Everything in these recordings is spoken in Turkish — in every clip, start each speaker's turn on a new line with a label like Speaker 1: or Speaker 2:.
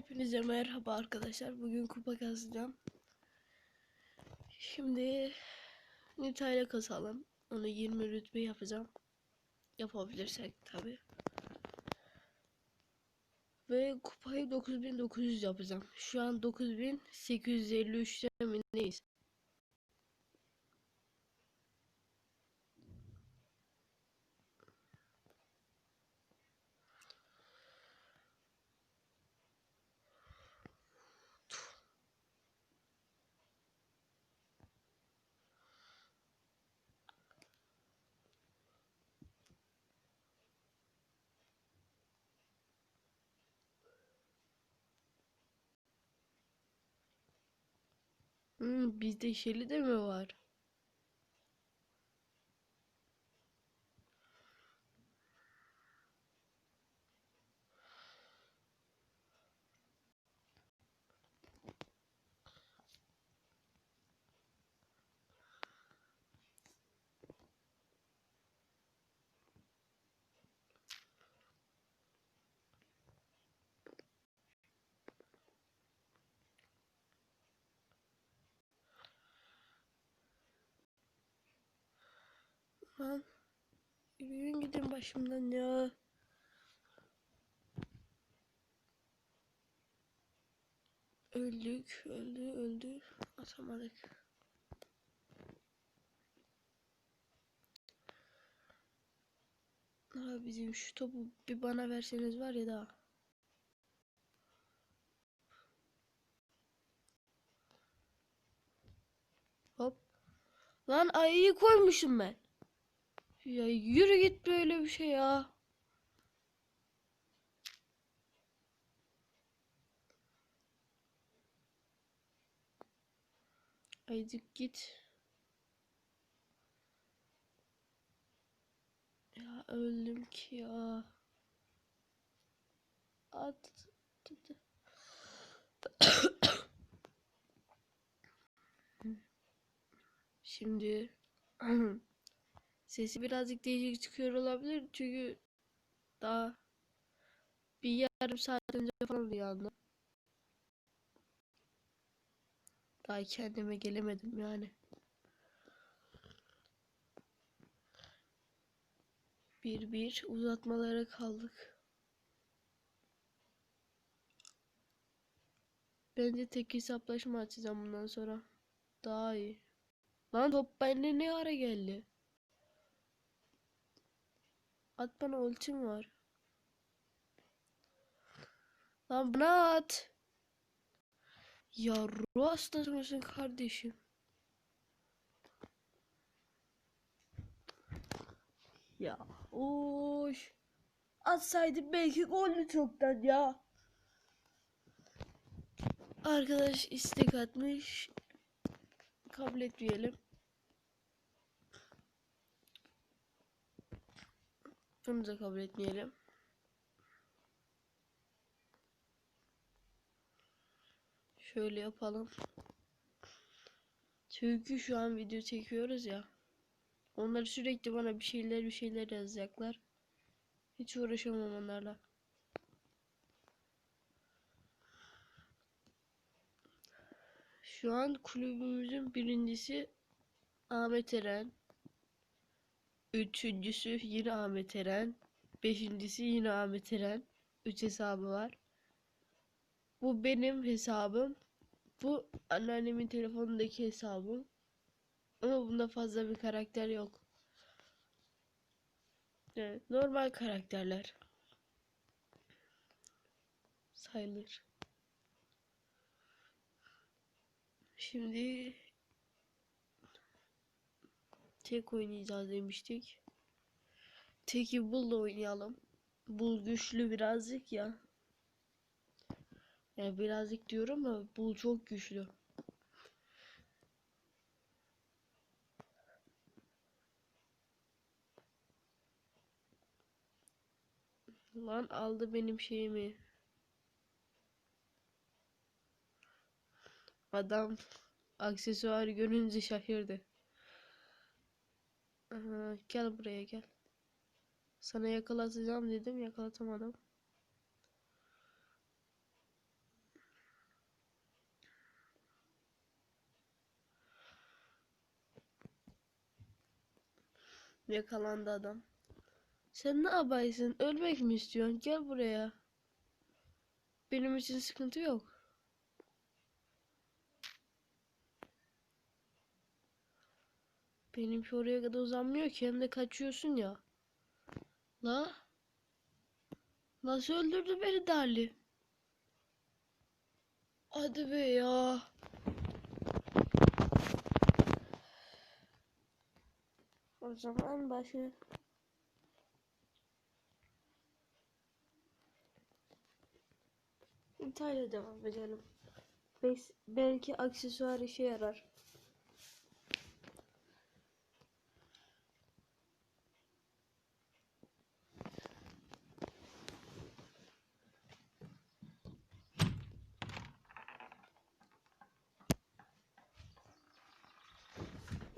Speaker 1: Hepinize merhaba arkadaşlar. Bugün kupa kasacağım. Şimdi Nita ile kasalım. Onu 20 rütbe yapacağım. Yapabilirsek tabi. Ve kupayı 9900 yapacağım. Şu an 9853'te mi Hmm, bizde Shelly de mi var? Lan yürüyün gidin başımdan ya. Öldük, öldü, öldü. Atamadık. Ha bizim şu topu bir bana verseniz var ya daha. Hop. Lan ayıyı koymuşum ben. Ya yürü git böyle bir şey ya. Ayıcık git. Ya öldüm ki ya. At. Şimdi Sesi birazcık değişik çıkıyor olabilir çünkü daha bir yarım saat önce falan uyandım. Daha kendime gelemedim yani. Bir bir uzatmalara kaldık. Bence tek hesaplaşma açacağım bundan sonra. Daha iyi. Lan top bende ne ara geldi? At bana ultim var. Lan bana at. Ya ruh hastası mısın kardeşim? Ya oş. Atsaydım belki gollü çoktan ya. Arkadaş istek atmış. Kabul etmeyelim. Da kabul etmeyelim. Şöyle yapalım. Çünkü şu an video çekiyoruz ya. Onlar sürekli bana bir şeyler bir şeyler yazacaklar. Hiç uğraşamam onlarla. Şu an kulübümüzün birincisi Ahmet Eren. Üçüncüsü yine Ahmet Eren. Beşincisi yine Ahmet Eren. Üç hesabı var. Bu benim hesabım. Bu anneannemin telefonundaki hesabım. Ama bunda fazla bir karakter yok. Evet, normal karakterler. Sayılır. Şimdi tek oynayacağız demiştik. Teki bulla oynayalım. Bul güçlü birazcık ya. Yani birazcık diyorum ama bul çok güçlü. Lan aldı benim şeyimi. Adam aksesuar görünce şaşırdı. Aha, gel buraya gel. Sana yakalatacağım dedim yakalatamadım. Yakalandı adam. Sen ne yapaysın? Ölmek mi istiyorsun? Gel buraya. Benim için sıkıntı yok. Benimki oraya kadar uzanmıyor ki hem de kaçıyorsun ya. La? Nasıl öldürdü beni Dali? Hadi be ya. O zaman başka İtalya devam edelim. Bes- belki aksesuar işe yarar.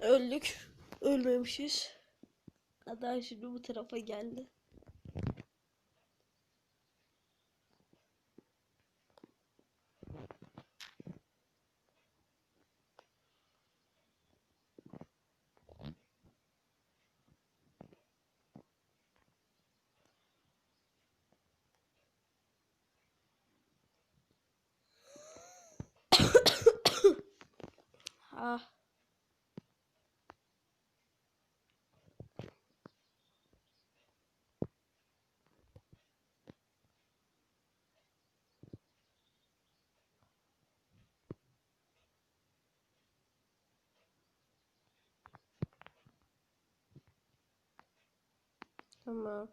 Speaker 1: Öldük. Ölmemişiz. Adam şimdi bu tarafa geldi. Ah. Tamam.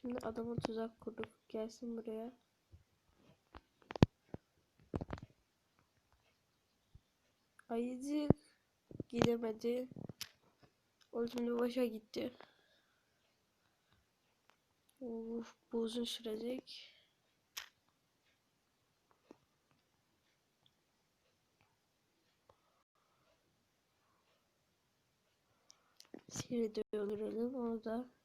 Speaker 1: Şimdi adama tuzak kurduk. Gelsin buraya. Ayıcık gidemedi. O şimdi başa gitti. Uf, bu uzun sürecek. Seni de öldürelim onu da.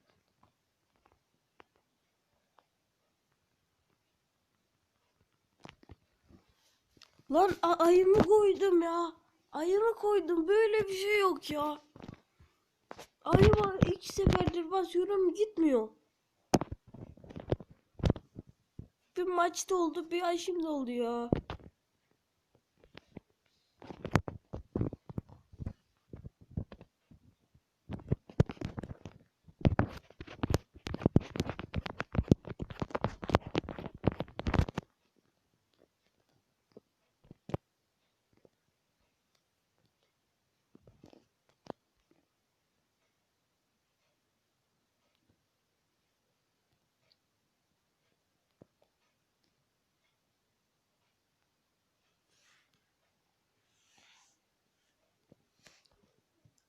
Speaker 1: Lan ayımı koydum ya. Ayımı koydum. Böyle bir şey yok ya. Ayıma iki seferdir basıyorum gitmiyor. Bir maçta oldu bir ay şimdi oldu ya.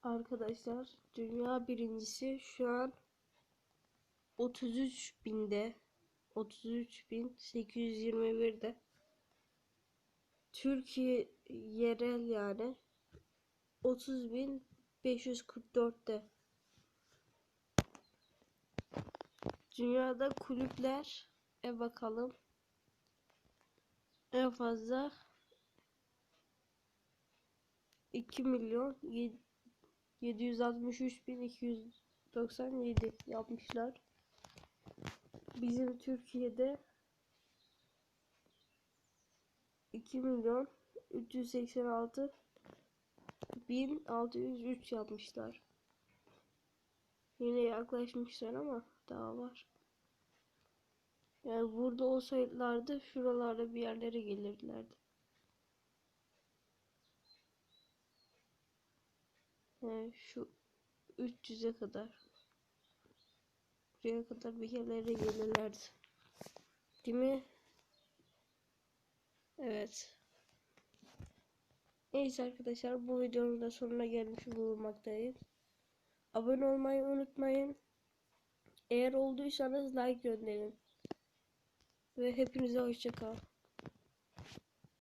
Speaker 1: Arkadaşlar dünya birincisi şu an 33 binde. 33.821'de Türkiye yerel yani 30.544'te Dünyada kulüpler e bakalım. En fazla 2 milyon 763.297 yapmışlar. Bizim Türkiye'de 2 milyon 386 1603 yapmışlar. Yine yaklaşmışlar ama daha var. Yani burada olsaydılardı şuralarda bir yerlere gelirlerdi. Şu 300'e kadar. Buraya kadar bir yerlere gelirlerdi. Değil mi? Evet. Neyse arkadaşlar bu videonun da sonuna gelmiş bulunmaktayız. Abone olmayı unutmayın. Eğer olduysanız like gönderin. Ve hepinize hoşçakal.